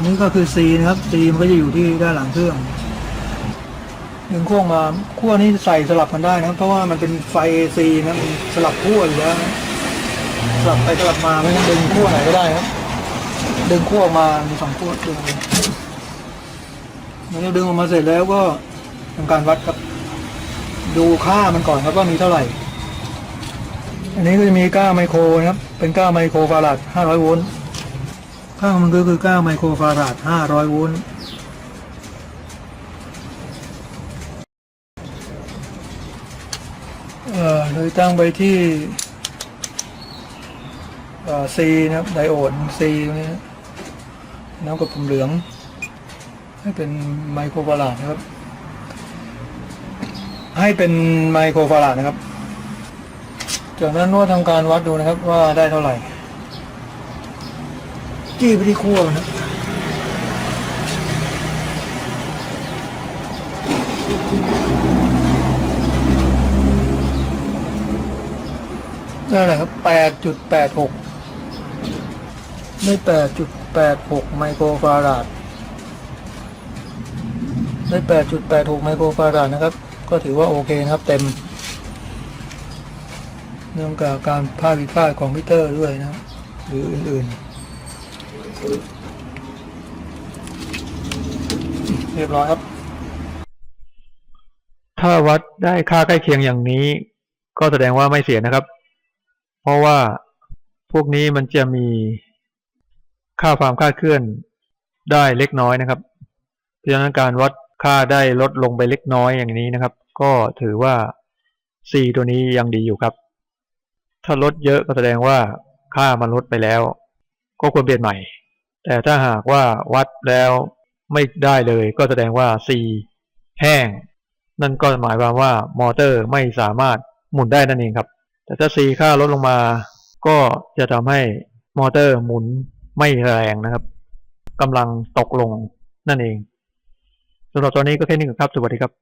นนี้ก็คือ C นะครับ C มันก็จะอยู่ที่ด้านหลังเครื่องดึงขั้วมาขั้วนี้ใส่สลับกันได้นะครับเพราะว่ามันเป็นไฟ AC นะมันสลับขั้วอยู่แล้วนะสลับไปสลับมาไม่ต้องดึงขั้วไหนก็ได้ครับ ดึงขั้วมามีสองขั้วดึงเลยเมื่อเราดึงออกมาเสร็จแล้วก็ทำการวัดครับ ดูค่ามันก่อนครับว่ามีเท่าไหร่ อันนี้ก็จะมี9ไมโครนะครับ เป็น9ไมโครฟาราด500โวลต์ ค่างมันก็คือ9ไมโครฟาราด500โวลต์เอ่อโดยตั้งไปที่ C นะครับไดโอด C นี้น้ำกับปุ่มเหลือง ให้เป็นไมโครฟาราดนะครับ ให้เป็นไมโครฟาราดนะครับ จากนั้นนวดทำการวัดดูนะครับว่าได้เท่าไหร่ จี้ไปที่ขั้วนะได้เลยครับแปดจุดแปดหกได้แปดจุดแปดหกไมโครฟาราดได้แปดจุดแปดหกไมโครฟาราดนะครับ ก็ถือว่าโอเคนะครับเต็ม เนื่องจากการพลาดผิดพลาดของมิเตอร์ด้วยนะ หรืออื่นๆ เรียบร้อยครับ ถ้าวัดได้ค่าใกล้เคียงอย่างนี้ ก็แสดงว่าไม่เสียนะครับ เพราะว่าพวกนี้มันจะมีค่าความคาดเคลื่อนได้เล็กน้อยนะครับเพราะฉะนั้นการวัดค่าได้ลดลงไปเล็กน้อยอย่างนี้นะครับ ก็ถือว่า C ตัวนี้ยังดีอยู่ครับ ถ้าลดเยอะก็แสดงว่าค่ามันลดไปแล้ว ก็ควรเปลี่ยนใหม่ แต่ถ้าหากว่าวัดแล้วไม่ได้เลยก็แสดงว่า C แห้ง นั่นก็หมายความว่ามอเตอร์ไม่สามารถหมุนได้นั่นเองครับ แต่ถ้า C ค่าลดลงมา ก็จะทำให้มอเตอร์หมุนไม่แรงนะครับกำลังตกลงนั่นเองสำหรับตอนนี้ก็แค่นี้ครับ สวัสดีครับ